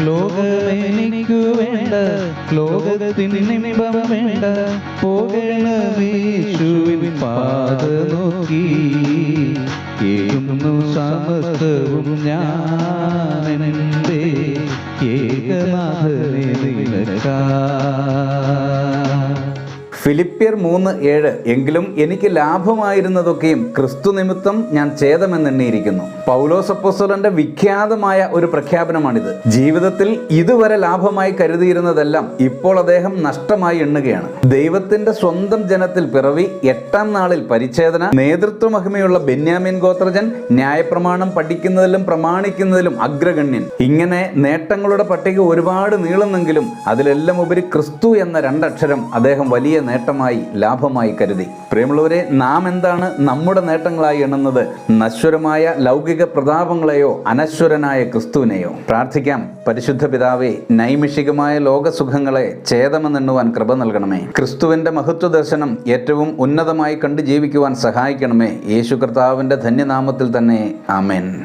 ലോകമെനിക്കു വേണ്ട ലോകത്തിന് നിമിഷം വേണ്ട പോകണമേശുവിൻ പാത നോക്കി. ഏകുന്നു സമസ്തവും ഞാനെന്റെ ഏകനാഥനെ നിനക്കാ ഫിലിപ്പിയർ മൂന്ന് ഏഴ് എങ്കിലും എനിക്ക് ലാഭമായിരുന്നതൊക്കെയും ക്രിസ്തു നിമിത്തം ഞാൻ ഛേദമെന്നെണ്ണിയിരിക്കുന്നു. പൗലോസ് അപ്പോസ്തലന്റെ വിഖ്യാതമായ ഒരു പ്രഖ്യാപനമാണിത്. ജീവിതത്തിൽ ഇതുവരെ ലാഭമായി കരുതിയിരുന്നതെല്ലാം ഇപ്പോൾ അദ്ദേഹം നഷ്ടമായി എണ്ണുകയാണ്. ദൈവത്തിന്റെ സ്വന്തം ജനത്തിൽ പിറവി എട്ടാം നാളിൽ പരിച്ഛേദന നേതൃത്വ മഹിമയുള്ള ബെന്യാമിൻ ഗോത്രജൻ ന്യായപ്രമാണം പഠിക്കുന്നതിലും പ്രമാണിക്കുന്നതിലും അഗ്രഗണ്യൻ. ഇങ്ങനെ നേട്ടങ്ങളുടെ പട്ടിക ഒരുപാട് നീളുന്നെങ്കിലും അതിലെല്ലാം ഉപരി ക്രിസ്തു എന്ന രണ്ടക്ഷരം അദ്ദേഹം വലിയ നേട്ടമായി ലാഭമായി കരുതി. പ്രിയമുള്ളവരെ നാം എന്താണ് നമ്മുടെ നേട്ടങ്ങളായി എണ്ണുന്നത്? നശ്വരമായ ലൗകിക പ്രതാപങ്ങളെയോ അനശ്വരനായ ക്രിസ്തുവിനെയോ? പ്രാർത്ഥിക്കാം. പരിശുദ്ധ പിതാവേ നൈമിഷികമായ ലോകസുഖങ്ങളെ ഛേദമെന്നെണ്ണുവാൻ കൃപ നൽകണമേ. ക്രിസ്തുവിന്റെ മഹത്വ ദർശനം ഏറ്റവും ഉന്നതമായി കണ്ടു ജീവിക്കുവാൻ സഹായിക്കണമേ. യേശു കർത്താവിന്റെ ധന്യനാമത്തിൽ തന്നെ. ആമേൻ.